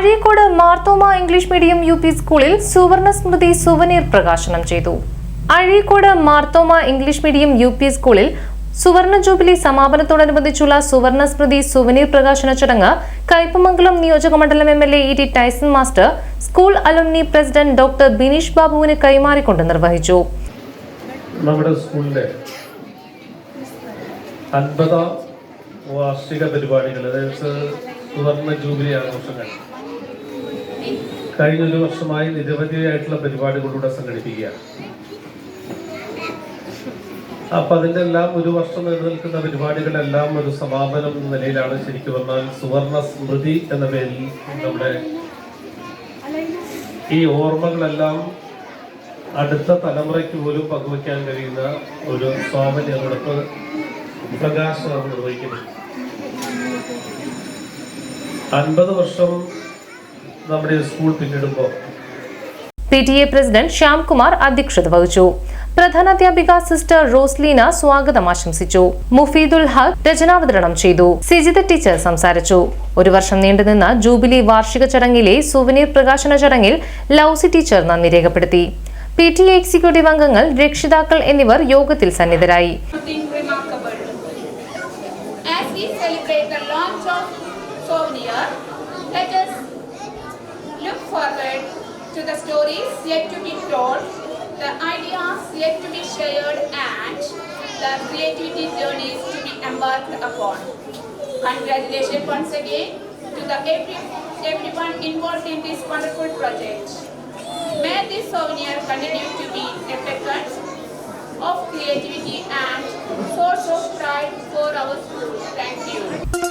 Azhikode Marthoma English medium U P സ്കൂളിൽ സുവർണ സ്മൃതി സുവനീർ പ്രകാശനം ചെയ്തു. Azhikode Marthoma English medium U P സ്കൂളിൽ സുവർണ ജൂബിലി സമാപനത്തോടനുബന്ധിച്ചുള്ള സുവർണ സ്മൃതി സുവനീർ പ്രകാശന ചടങ്ങ് കയ്പമംഗലം നിയോജക മണ്ഡലം M L A E T Tyson master school alumni president doctor Bineesh ബാബുവിന് കൈമാറിക്കൊണ്ട് നിർവഹിച്ചു. നമ്മുടെ സ്കൂളിലെ അൻപതാം വാർഷിക പരിപാടികൾ അതായത് സുവർണ ജൂബിലി ആഘോഷങ്ങൾ കഴിഞ്ഞൊരു വർഷമായി നിരവധിയായിട്ടുള്ള പരിപാടികളിലൂടെ സംഘടിപ്പിക്കുക അപ്പൊ അതിന്റെ എല്ലാം ഒരു വർഷം നിലനിൽക്കുന്ന നിൽക്കുന്ന പരിപാടികളെല്ലാം ഒരു സമാപനം എന്ന നിലയിലാണ് ശരിക്കും പറഞ്ഞാൽ സുവർണ സ്മൃതി എന്ന പേരിൽ നമ്മുടെ ഈ ഓർമ്മകളെല്ലാം അടുത്ത തലമുറയ്ക്ക് പോലും പങ്കുവയ്ക്കാൻ കഴിയുന്ന ഒരു സ്വാമന്യ നടപ്പ് പ്രകാശനം നിർവഹിക്കുന്നത് അൻപത് വർഷം നമ്മുടെ സ്കൂൾ പിന്നിടുമ്പോൾ P T A president Shyamkumar അധ്യക്ഷത വഹിച്ചു. പ്രധാനാധ്യാപിക സിസ്റ്റർ റോസ്ലീന സ്വാഗതം ആശംസിച്ചു. മുഫീദുൽ ഹഖ് രചനാവതരണം ചെയ്തു. സിജിത ടീച്ചർ സംസാരിച്ചു. ഒരു വർഷം നീണ്ടുനിന്ന ജൂബിലി വാർഷിക ചടങ്ങിലെ സുവനീർ പ്രകാശന ചടങ്ങിൽ ലൌസി ടീച്ചർ നന്ദി രേഖപ്പെടുത്തി. പി ടി എ എക്സിക്യൂട്ടീവ് അംഗങ്ങൾ രക്ഷിതാക്കൾ എന്നിവർ യോഗത്തിൽ സന്നിധരായി. Let remarkable. The yet to be told, the ideas yet to be shared, and the creativity journeys to be embarked upon. Congratulations once again to the every, everyone involved in this wonderful project. May this souvenir continue to be a beacon of creativity and source of pride for our school. Thank you.